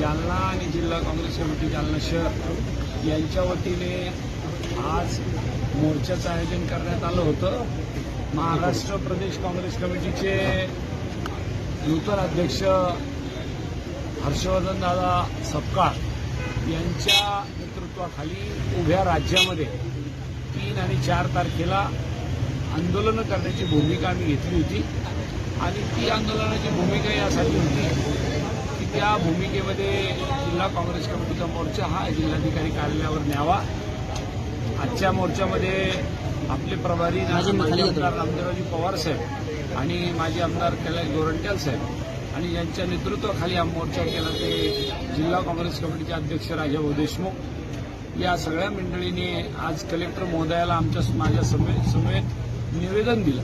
जालना आणि जिल्हा काँग्रेस कमिटी जालना शहर यांच्या वतीने आज मोर्चाचं आयोजन करण्यात आलं होतं. महाराष्ट्र प्रदेश काँग्रेस कमिटीचे नूतन अध्यक्ष हर्षवर्धन दादा सपकाळ यांच्या नेतृत्वाखाली उभ्या राज्यामध्ये तीन आणि चार तारखेला आंदोलनं करण्याची भूमिका आम्ही घेतली होती. आणि ती आंदोलनाची भूमिका यासाठी होती त्या भूमिकेमध्ये जिल्हा काँग्रेस कमिटीचा मोर्चा हा जिल्हाधिकारी कार्यालयावर न्यावा. आजच्या मोर्चामध्ये आपले प्रभारी आमदार रामदेवराजी पवार साहेब आणि माजी आमदार कैलास गोरंट्याल साहेब आणि यांच्या नेतृत्वाखाली हा मोर्चा केला ते जिल्हा काँग्रेस कमिटीचे अध्यक्ष राजाभाऊ देशमुख. या सगळ्या मंडळींनी आज कलेक्टर महोदयाला आमच्या माझ्या समेत निवेदन दिलं.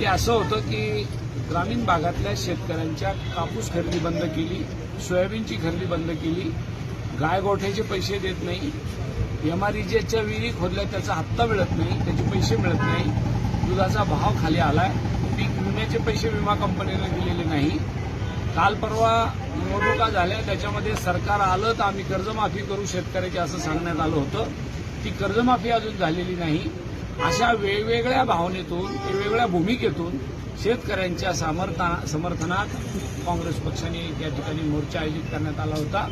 ते असं होतं की ग्रामीण भागातल्या शेतकऱ्यांच्या कापूस खरेदी बंद केली सोयाबीनची खरेदी बंद केली गाय गोठ्याचे पैसे देत नाही एमआरईजेच्या विहिरी खोदल्या त्याचा हप्ता मिळत नाही त्याचे पैसे मिळत नाही दुधाचा भाव खाली आलाय पीक विम्याचे पैसे विमा कंपनीने दिलेले नाही. काल परवा निवडणुका झाल्या त्याच्यामध्ये सरकार आलं तर आम्ही कर्जमाफी करू शेतकऱ्याची असं सांगण्यात आलं होतं. ती कर्जमाफी अजून झालेली नाही. अशा वेगवेगळ्या भावनेतून वेगवेगळ्या भूमिकेतून शेतकऱ्यांच्या समर्थना समर्थनात काँग्रेस पक्षाने या ठिकाणी मोर्चा आयोजित करण्यात आला होता.